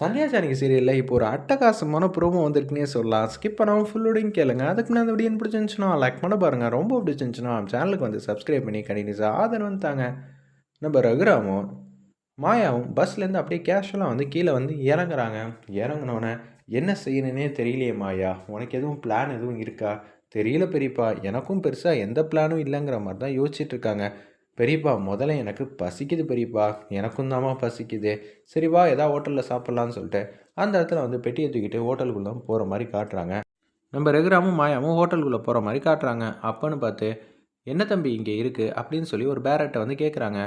சன்னியாசானிக்கு சீரியலில் இப்போ ஒரு அட்டகாசமான ப்ரோமோ வந்திருக்குன்னே சொல்லலாம். ஸ்கிப் பண்ணாமல் ஃபுல்லோடையும் கேளுங்க. அதுக்கு முன்னாடி வீடியோ பிடிச்சிருந்துச்சுன்னா லைக் பண்ண பாருங்கள் ரொம்ப பிடிச்சிருந்துச்சுன்னா சேனலுக்கு வந்து சப்ஸ்கிரைப் பண்ணி கண்டினியூஸாக ஆதரவு தாங்க. நம்ம ரகுராமும் மாயாவும் பஸ்லேருந்து அப்படியே கேஷுவலாக வந்து கீழே வந்து இறங்குறாங்க. இறங்கினோன்னே என்ன செய்யணுன்னே தெரியலையே மாயா. உனக்கு எதுவும் பிளான் எதுவும் இருக்கா? தெரியல பெரியப்பா. எனக்கும் பெருசாக எந்த பிளானும் இல்லைங்கிற மாதிரி தான் யோசிச்சுட்டு இருக்காங்க. பெரியப்பா முதல்ல எனக்கு பசிக்குது பெரியப்பா. எனக்கும் தாம்மா பசிக்குது. சரி வா ஏதாவது ஹோட்டலில் சாப்பிட்லான்னு சொல்லிட்டு அந்த இடத்துல வந்து பெட்டியை தூக்கிட்டு ஹோட்டலுக்குள்ளே போகிற மாதிரி காட்டுறாங்க. நம்ம ரெகுராமும் மாயாவும் ஹோட்டலுக்குள்ளே போகிற மாதிரி காட்டுறாங்க. அப்போன்னு பார்த்து என்ன தம்பி இங்கே இருக்குது அப்படின்னு சொல்லி ஒரு பேரட்டை வந்து கேட்குறாங்க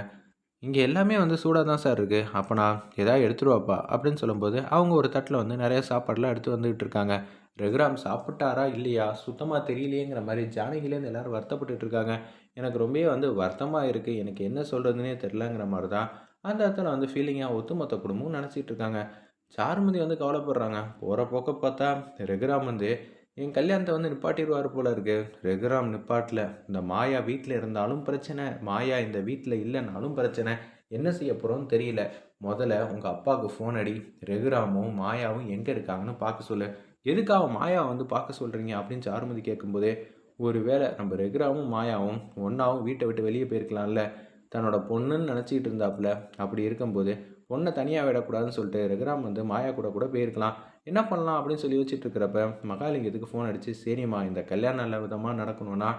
இங்கே எல்லாமே வந்து சூடாக தான் சார் இருக்குது அப்போ நான் எதாவது எடுத்துருவாப்பா? அப்படின்னு சொல்லும்போது அவங்க ஒரு தட்டில் வந்து நிறைய சாப்பாடுலாம் எடுத்து வந்துகிட்டு இருக்காங்க. ரெகுராம் சாப்பிட்டாரா இல்லையா? சுத்தமாக தெரியலையேங்கிற மாதிரி ஜானகிலேருந்து எல்லோரும் வருத்தப்பட்டுட்டு இருக்காங்க. எனக்கு ரொம்பவே வந்து வருத்தமாக இருக்குது எனக்கு என்ன சொல்கிறதுனே தெரிலங்கிற மாதிரி தான் அந்த இடத்துல வந்து ஃபீலிங்காக ஒத்துமொத்த குடும்பமும் நினச்சிட்டு இருக்காங்க. சாருமதி வந்து கவலைப்படுறாங்க. போகிற போக்க பார்த்தா ரெகுராம் வந்து என் கல்யாணத்தை வந்து நிப்பாட்டிடுவார் போல இருக்கு. ரெகுராம் நிப்பாட்டில். இந்த மாயா வீட்டில் இருந்தாலும் பிரச்சனை. மாயா இந்த வீட்டில் இல்லைனாலும் பிரச்சனை. என்ன செய்ய போகிறோன்னு தெரியல. முதல்ல உங்கள் அப்பாவுக்கு ஃபோன் அடி. ரெகுராமும் மாயாவும் எங்கே இருக்காங்கன்னு பார்க்க சொல்லு. எதுக்காக மாயா வந்து பார்க்க சொல்கிறீங்க அப்படின்னு சாருமதி கேட்கும்போதே ஒரு வேளை நம்ம ரெகுராவும் மாயாவும் ஒன்றாவும் வீட்டை விட்டு வெளியே போயிருக்கலாம்ல. தன்னோட பொண்ணுன்னு நினச்சிக்கிட்டு இருந்தாப்புல. அப்படி இருக்கும்போது பொண்ணை தனியாக விடக்கூடாதுன்னு சொல்லிட்டு ரெகுராம் வந்து மாயா கூட கூட போயிருக்கலாம். என்ன பண்ணலாம் அப்படின்னு சொல்லி யோசிச்சுட்டு இருக்கிறப்ப மகாலிங்கத்துக்கு ஃபோன் அடித்து சரிம்மா இந்த கல்யாணம் நல்ல விதமாக நடக்கணும்னா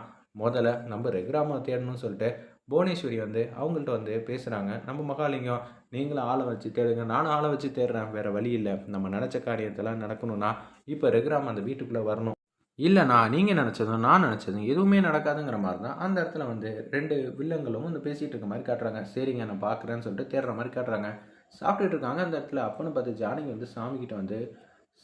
முதல்ல நம்ம ரெகுராமா தேடணும்னு சொல்லிட்டு புவனேஸ்வரி வந்து அவங்கள்ட்ட வந்து பேசுகிறாங்க நம்ம மகாலிங்கம் நீங்களும் ஆளை வச்சு தேடுங்க. நானும் ஆளை வச்சு தேடுறேன். வேறு வழி இல்லை. நம்ம நினச்ச காரியத்தெல்லாம் நடக்கணும்னா இப்போ ரெகுராம் அந்த வீட்டுக்குள்ளே வரணும். இல்லைண்ணா நீங்கள் நினச்சதும் நான் நினச்சதும் எதுவுமே நடக்காதுங்கிற மாதிரி தான் அந்த இடத்துல வந்து ரெண்டு வில்லங்களும் வந்து பேசிகிட்டு இருக்க மாதிரி காட்டுறாங்க. சரிங்க நான் பார்க்குறேன்னு சொல்லிட்டு தேடுற மாதிரி காட்டுறாங்க. சாப்பிட்டுட்டு இருக்காங்க. அந்த இடத்துல அப்பன்னு பார்த்து ஜானகி வந்து சாமிக்கிட்ட வந்து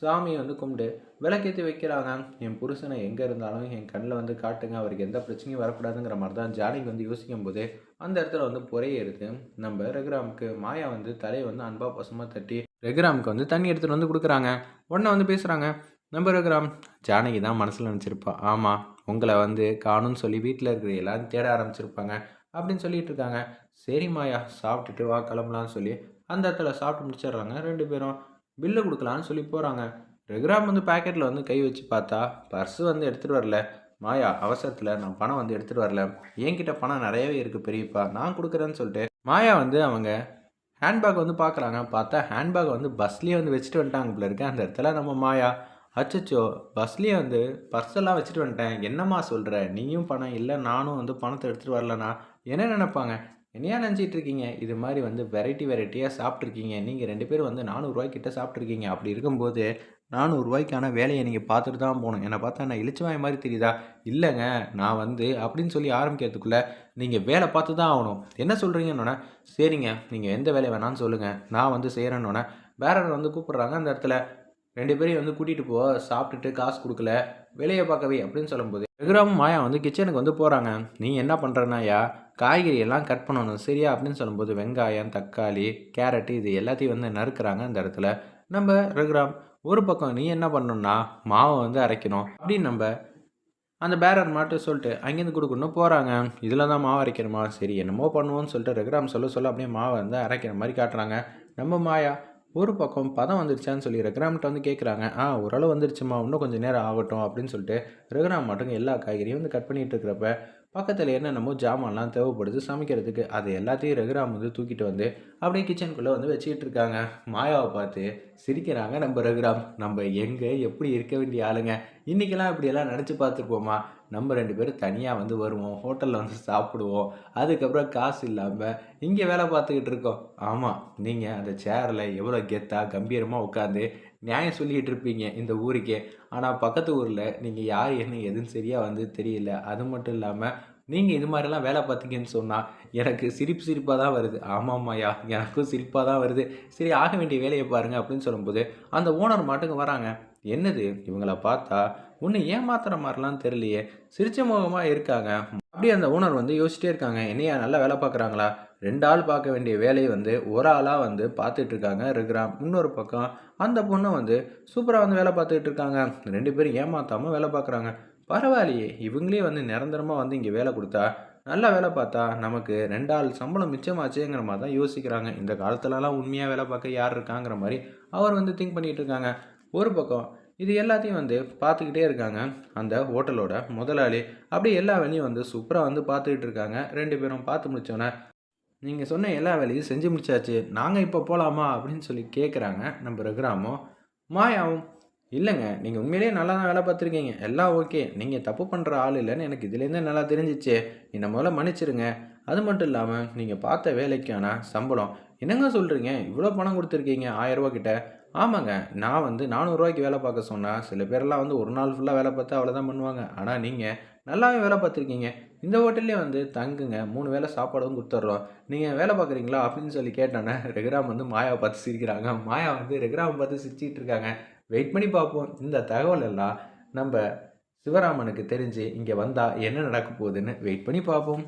சாமியை வந்து கும்பிட்டு விளக்கேற்றி வைக்கிறாங்க என் புருஷனை எங்கே இருந்தாலும் என் கண்ணில் வந்து காட்டுங்க. அவருக்கு எந்த பிரச்சனையும் வரக்கூடாதுங்கிற மாதிரி தான் ஜானகி வந்து யோசிக்கும் போது அந்த இடத்துல வந்து புறையேறுது நம்ம ரெகுராமுக்கு மாயா வந்து தலையை வந்து அன்பா பசமாக தட்டி ரெகுராமுக்கு வந்து தண்ணி எடுத்துகிட்டு வந்து கொடுக்குறாங்க. உடனே வந்து பேசுகிறாங்க நம்ம ரெகுராம் ஜானகி தான் மனசில் நினச்சிருப்பா. ஆமாம் உங்களை வந்து காணும்னு சொல்லி வீட்டில் இருக்கிற எல்லாரும் தேட ஆரம்பிச்சிருப்பாங்க அப்படின்னு சொல்லிட்டு இருக்காங்க. சரி மாயா சாப்பிட்டுட்டு வா கிளம்பலான்னு சொல்லி அந்த இடத்துல சாப்பிட்டு முடிச்சிடுறாங்க. ரெண்டு பேரும் பில்லு கொடுக்கலான்னு சொல்லி போகிறாங்க ரெகுராம் வந்து பேக்கெட்டில் வந்து கை வச்சு பார்த்தா பர்ஸு வந்து எடுத்துகிட்டு வரல. மாயா அவசரத்தில் நான் பணம் வந்து எடுத்துகிட்டு வரல. என்கிட்ட பணம் நிறையவே இருக்குது பெரியப்பா. நான் கொடுக்குறேன்னு சொல்லிட்டு மாயா வந்து அவங்க ஹேண்ட்பேக் வந்து பார்க்குறாங்க. பார்த்தா ஹேண்ட்பேக் வந்து பஸ்லேயே வந்து வச்சுட்டு வந்துட்டாங்க போல இருக்கு. அந்த இடத்துல நம்ம மாயா அச்சச்சோ பஸ்லேயே வந்து பர்ஸெல்லாம் வச்சுட்டு வந்துட்டேன். என்னம்மா சொல்கிற நீயும் பணம் இல்லை நானும் வந்து பணத்தை எடுத்துகிட்டு வரலனா என்ன நினைப்பாங்க? என்னையா நினச்சிட்டு இருக்கீங்க? இது மாதிரி வந்து வெரைட்டி வெரைட்டியாக சாப்பிட்ருக்கீங்க நீங்கள் ரெண்டு பேரும் வந்து நானூறுரூவாய்க்கிட்ட சாப்பிட்ருக்கீங்க அப்படி இருக்கும்போது நானூறுரூவாய்க்கான வேலையை நீங்கள் பார்த்துட்டு தான் போகணும். என்னை பார்த்தா நான் இழிச்சவாய் மாதிரி தெரியுதா? இல்லைங்க நான் வந்து அப்படின்னு சொல்லி ஆரம்பிக்கிறதுக்குள்ளே நீங்கள் வேலை பார்த்து தான் ஆகணும். என்ன சொல்கிறீங்கன்னொன்னே சரிங்க நீங்கள் எந்த வேலையை வேணான்னு சொல்லுங்கள் நான் வந்து செய்கிறேன்னொன்னே வேற வந்து கூப்பிட்றாங்க அந்த இடத்துல. ரெண்டு பேரையும் வந்து கூட்டிகிட்டு போ சாப்பிட்டுட்டு காசு கொடுக்கல வேலையை பார்க்கவே அப்படின்னு சொல்லும்போது ரகுராமும் மாயா வந்து கிச்சனுக்கு வந்து போகிறாங்க நீ என்ன பண்ணுறனாயா காய்கறி எல்லாம் கட் பண்ணணும் சரியா? அப்படின்னு சொல்லும்போது வெங்காயம் தக்காளி கேரட்டு இது எல்லாத்தையும் வந்து நறுக்கிறாங்க அந்த இடத்துல. நம்ம ரகுராம் ஒரு பக்கம் நீ என்ன பண்ணணும்னா மாவை வந்து அரைக்கணும். அப்படின்னு நம்ம அந்த பேரர் மாட்டு சொல்லிட்டு அங்கேருந்து கொடுக்கணும் போகிறாங்க இதில் தான் மாவு அரைக்கணுமா? சரி என்னமோ பண்ணுவோன்னு சொல்லிட்டு ரகுராம் சொல்ல சொல்ல அப்படியே மாவை வந்து அரைக்கிற மாதிரி காட்டுறாங்க. நம்ம மாயா ஒரு பக்கம் பதம் வந்துருச்சான்னு சொல்லி ரகுராம்கிட்ட வந்து கேட்குறாங்க ஆ ஓரளவு வந்துருச்சுமா இன்னும் கொஞ்சம் நேரம் ஆகட்டும். அப்படின்னு சொல்லிட்டு ரகுராம் மட்டும் எல்லா காய்கறியும் வந்து கட் பண்ணிகிட்டு இருக்கிறப்ப பக்கத்தில் என்னென்னமோ ஜாமான்லாம் தேவைப்படுது சமைக்கிறதுக்கு. அது எல்லாத்தையும் ரகுராம் வந்து தூக்கிட்டு வந்து அப்படியே கிச்சனுக்குள்ளே வந்து வச்சுக்கிட்டு இருக்காங்க. மாயாவை பார்த்து சிரிக்கிறாங்க நம்ம ரகுராம். நம்ம எங்கே எப்படி இருக்க வேண்டிய ஆளுங்க? இன்றைக்கெல்லாம் இப்படியெல்லாம் நினச்சி பார்த்துருப்போமா? நம்ம ரெண்டு பேரும் தனியாக வந்து வருவோம். ஹோட்டலில் வந்து சாப்பிடுவோம். அதுக்கப்புறம் காசு இல்லாமல் இங்கே வேலை பார்த்துக்கிட்டு இருக்கோம். ஆமாம் நீங்கள் அந்த சேரில் எவ்வளோ கெத்தாக கம்பீரமாக உட்காந்து நியாயம் சொல்லிகிட்டு இருப்பீங்க இந்த ஊருக்கே. ஆனால் பக்கத்து ஊரில் நீங்கள் யார் என்ன எதுன்னு சரியாக வந்து தெரியல. அது மட்டும் இல்லாமல் நீங்கள் இது மாதிரிலாம் வேலை பார்த்தீங்கன்னு சொன்னால் எனக்கு சிரிப்பு சிரிப்பாக தான் வருது. ஆமாம்மாயா எனக்கும் சிரிப்பாக தான் வருது. சரி ஆக வேண்டிய வேலையை பாருங்கள் அப்படின்னு சொல்லும்போது அந்த ஓனர் மாட்டுக்கு வராங்க. என்னது? இவங்கள பார்த்தா ஒன்று ஏமாத்துற மாதிரிலாம் தெரியலையே. சிரிச்ச முகமாக இருக்காங்க. அப்படியே அந்த ஓனர் வந்து யோசிச்சிட்டே இருக்காங்க. என்னையா நல்லா வேலை பார்க்குறாங்களா? ரெண்டு ஆள் பார்க்க வேண்டிய வேலையை வந்து ஒரு ஆளாக வந்து பார்த்துட்டு இருக்காங்க இருக்கிறான் இன்னொரு பக்கம் அந்த பொண்ணை வந்து சூப்பராக வந்து வேலை பார்த்துக்கிட்டு இருக்காங்க. ரெண்டு பேரும் ஏமாத்தாமல் வேலை பார்க்குறாங்க. பரவாயில்லையே இவங்களே வந்து நிரந்தரமாக வந்து இங்கே வேலை கொடுத்தா நல்லா வேலை பார்த்தா நமக்கு ரெண்டு ஆள் சம்பளம் மிச்சமாச்சேங்கிற மாதிரி தான் யோசிக்கிறாங்க. இந்த காலத்துலலாம் உண்மையாக வேலை பார்க்க யார் இருக்காங்கிற மாதிரி அவர் வந்து திங்க் பண்ணிகிட்டு இருக்காங்க. ஒரு பக்கம் இது எல்லாத்தையும் வந்து பார்த்துக்கிட்டே இருக்காங்க. அந்த ஹோட்டலோட முதலாளி அப்படி எல்லா வேலையும் வந்து சூப்பராக வந்து பார்த்துக்கிட்டு இருக்காங்க. ரெண்டு பேரும் பார்த்து முடிச்சோன்னே நீங்கள் சொன்ன எல்லா வேலையும் செஞ்சு முடிச்சாச்சு. நாங்கள் இப்போ போகலாமா அப்படின்னு சொல்லி கேட்குறாங்க நம்ம ரகுராமோ. மாயாவும் இல்லைங்க நீங்கள் உண்மையிலேயே நல்லா தான் வேலை பார்த்துருக்கீங்க. எல்லாம் ஓகே நீங்கள் தப்பு பண்ணுற ஆள் இல்லைன்னு எனக்கு இதுலேருந்தே நல்லா தெரிஞ்சிச்சு. என்னை முதல்ல மன்னிச்சிருங்க. அது மட்டும் இல்லாமல் நீங்கள் பார்த்த வேலைக்கான சம்பளம். என்னங்க சொல்கிறீங்க இவ்வளோ பணம் கொடுத்துருக்கீங்க. ஆயிரரூபா கிட்ட. ஆமாங்க. நான் வந்து நானூறுரூவாய்க்கு வேலை பார்க்க சொன்னால் சில பேரெல்லாம் வந்து ஒரு நாள் ஃபுல்லாக வேலை பார்த்தா அவ்வளோதான் பண்ணுவாங்க. ஆனால் நீங்கள் நல்லாவே வேலை பார்த்துருக்கீங்க. இந்த ஹோட்டல்லே வந்து தங்குங்க. மூணு வேளை சாப்பாடும் கொடுத்துட்றோம் நீங்கள் வேலை பார்க்குறீங்களா அப்படின்னு சொல்லி கேட்டோன்னே ரெகுராம் வந்து மாயாவை பார்த்து சிரிக்கிறாங்க. மாயா வந்து ரெகுராம் பார்த்து சிரிச்சிட்டு இருக்காங்க. வெயிட் பண்ணி பார்ப்போம். இந்த தகவல் எல்லாம் நம்ம சிவராமனுக்கு தெரிஞ்சு இங்கே வந்தால் என்ன நடக்க போகுதுன்னு வெயிட் பண்ணி பார்ப்போம்.